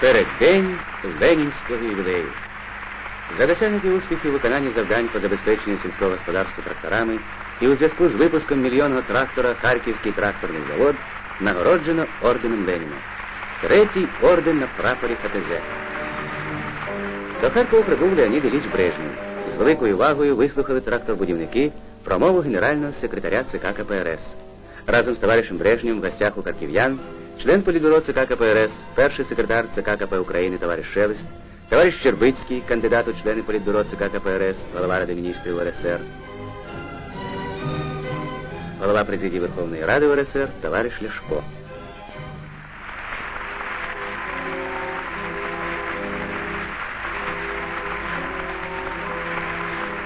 Переддень Ленінського ювілею. За досягнуті успіхи у виконанні завдань по забезпеченню сільського господарства тракторами і у зв'язку з випуском мільйонного трактора Харківський тракторний завод нагороджено орденом Леніна. Третій орден на прапорі КТЗ. До Харкова прибув Леонід Ілліч Брежнєв. З великою увагою вислухали тракторбудівники промову генерального секретаря ЦК КПРС. Разом з товаришем Брежнєвим в гостях у харків'ян, член політбюро ЦК КПРС, перший секретар ЦК КП України товариш Шелест, товариш Щербицький, кандидат у члени політбюро ЦК КПРС, голова Ради міністрів УРСР, голова президії Верховної Ради УРСР, товариш Ляшко.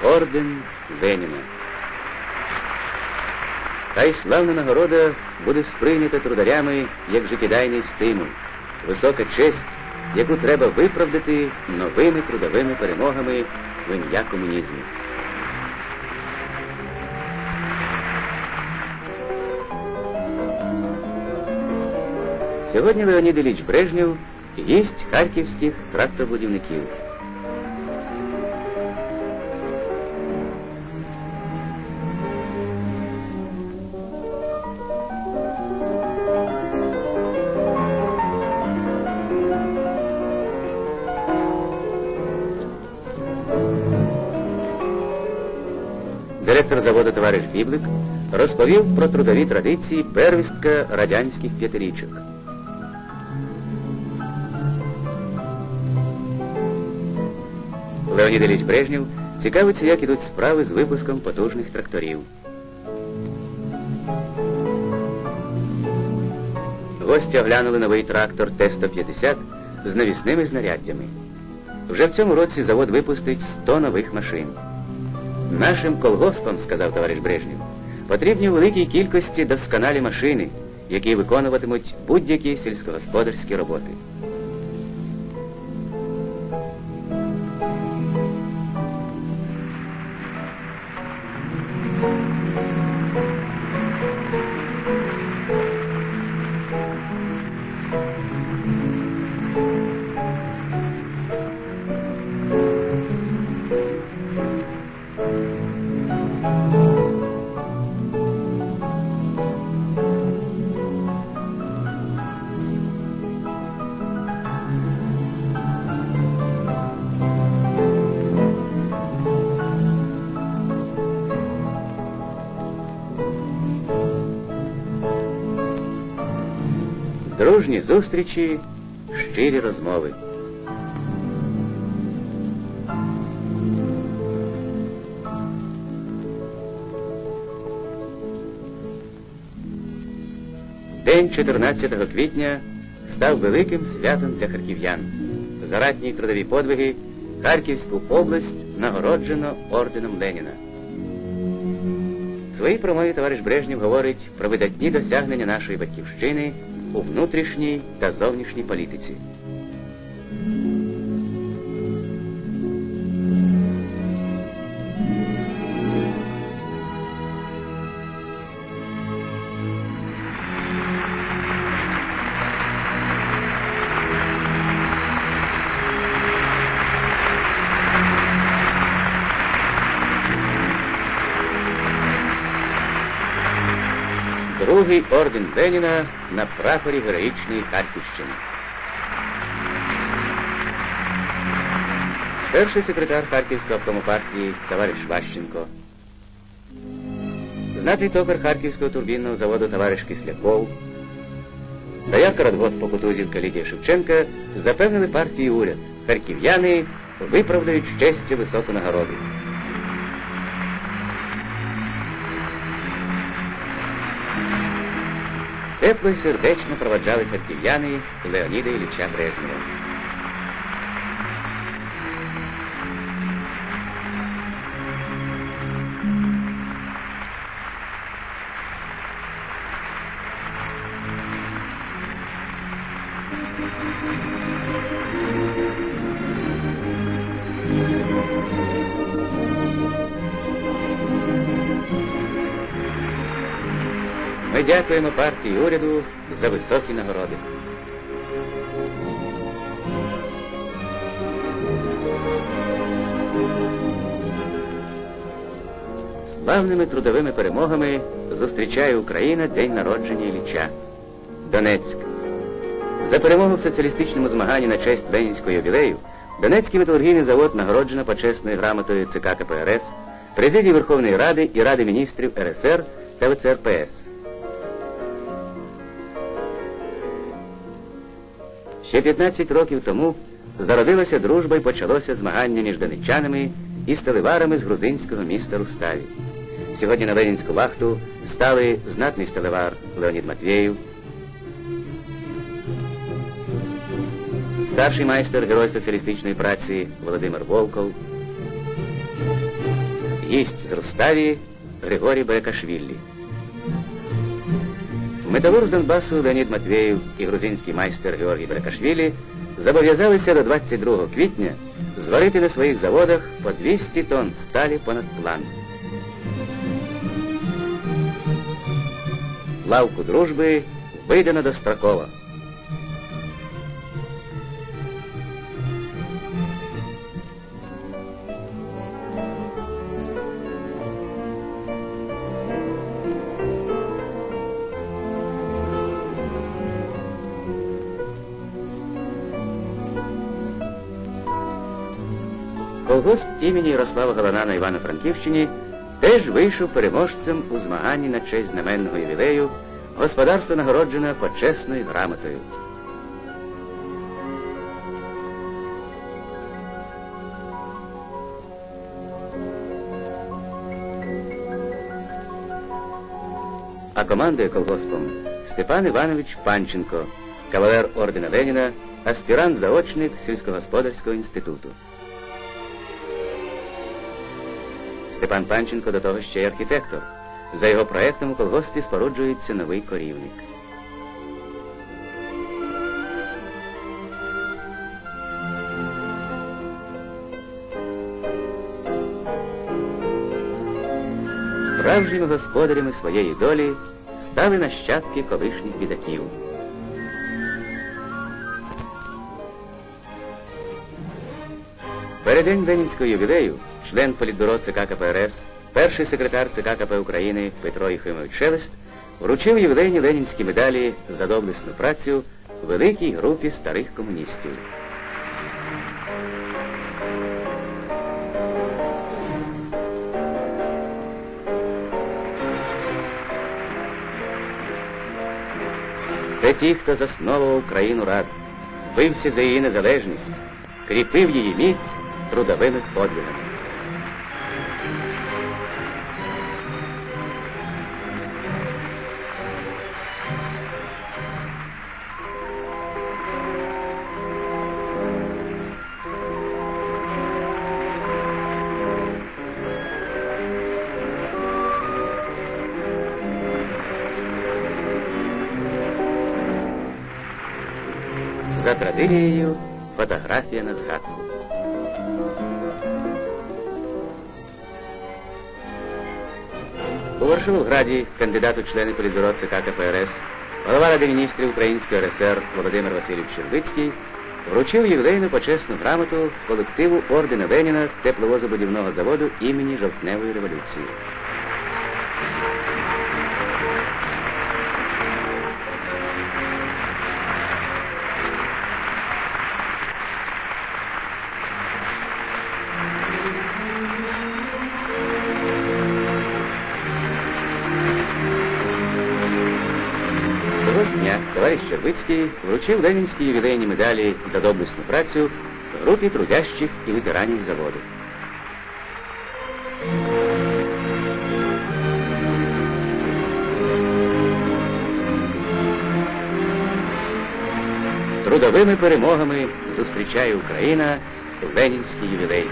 Орден Леніна. Хай славна нагорода буде сприйнята трударями як життєдайний стимул, висока честь, яку треба виправдати новими трудовими перемогами в ім'я комунізму. Сьогодні Леонід Ілліч Брежнєв гість харківських тракторбудівників. Директор заводу товариш Біблик розповів про трудові традиції первістка радянських п'ятирічок. Леонід Ілліч Брежнєв цікавиться, як ідуть справи з випуском потужних тракторів. Гості оглянули новий трактор Т-150 з навісними знаряддями. Вже в цьому році завод випустить 100 нових машин. Нашим колгоспам, сказав товариш Брежнєв, потрібні у великій кількості досконалі машини, які виконуватимуть будь-які сільськогосподарські роботи. Дружні зустрічі, щирі розмови. День 14 квітня став великим святом для харків'ян. За ратні трудові подвиги Харківську область нагороджено орденом Леніна. В своїй промові товариш Брежнєв говорить про видатні досягнення нашої батьківщини у внутрішній та зовнішній політиці. Другий орден Леніна на прапорі героїчної Харківщини. Перший секретар Харківського обкому партії товариш Ващенко. Знатний токар Харківського турбінного заводу товариш Кисляков. Доярка радгоспу Кутузівка Лідія Шевченка запевнили партії уряд. Харків'яни виправдають щастя високу нагороду. Тепло і сердечно проводжали харків'яни Леоніда Ілліча Брежнєва. дякуємо партії уряду за високі нагороди. Славними трудовими перемогами зустрічає Україна день народження Ілліча. Донецьк. За перемогу в соціалістичному змаганні на честь Ленінського ювілею Донецький металургійний завод нагороджено почесною грамотою ЦК КПРС, президії Верховної Ради і Ради міністрів РСР та ВЦРПС. Ще 15 років тому зародилася дружба і почалося змагання між донеччанами і сталеварами з грузинського міста Руставі. Сьогодні на Ленінську вахту стали знатний сталевар Леонід Матвєєв, старший майстер Герой соціалістичної праці Володимир Волков, гість з Руставі Григорій Берекашвіллі. Металург з Донбасу Леонід Матвєєв і грузинський майстер Георгій Берекашвілі зобов'язалися до 22 квітня зварити на своїх заводах по 200 тонн сталі понад план. Лавку дружби видано достроково. Колгосп імені Ярослава Галана на Івано-Франківщині теж вийшов переможцем у змаганні на честь знаменного ювілею. Господарство нагороджено почесною грамотою. А командує колгоспом Степан Іванович Панченко, кавалер ордена Леніна, аспірант-заочник сільськогосподарського інституту. Степан Панченко до того ще й архітектор. За його проектом у колгоспі споруджується новий корівник. Справжніми господарями своєї долі стали нащадки колишніх бідаків. Передень Ленінського ювілею член політбюро ЦК КПРС, перший секретар ЦК КП України Петро Єхимович Шелест вручив ювілейні ленінські медалі за доблесну працю великій групі старих комуністів. Це ті, хто засновував країну рад, бився за її незалежність, кріпив її міць трудовими подвигами. За традицією фотографія на згадку. У Варшавограді кандидат у члени політбюро ЦК КПРС, голова Ради міністрів Української РСР Володимир Васильович Щербицький вручив ювілейну почесну грамоту колективу ордена Леніна тепловозобудівного заводу імені Жовтневої революції. Товариш Щербицький вручив ленінські ювілейні медалі за доблесну працю групі трудящих і ветеранів заводу. Трудовими перемогами зустрічає Україна Ленінський ювілей.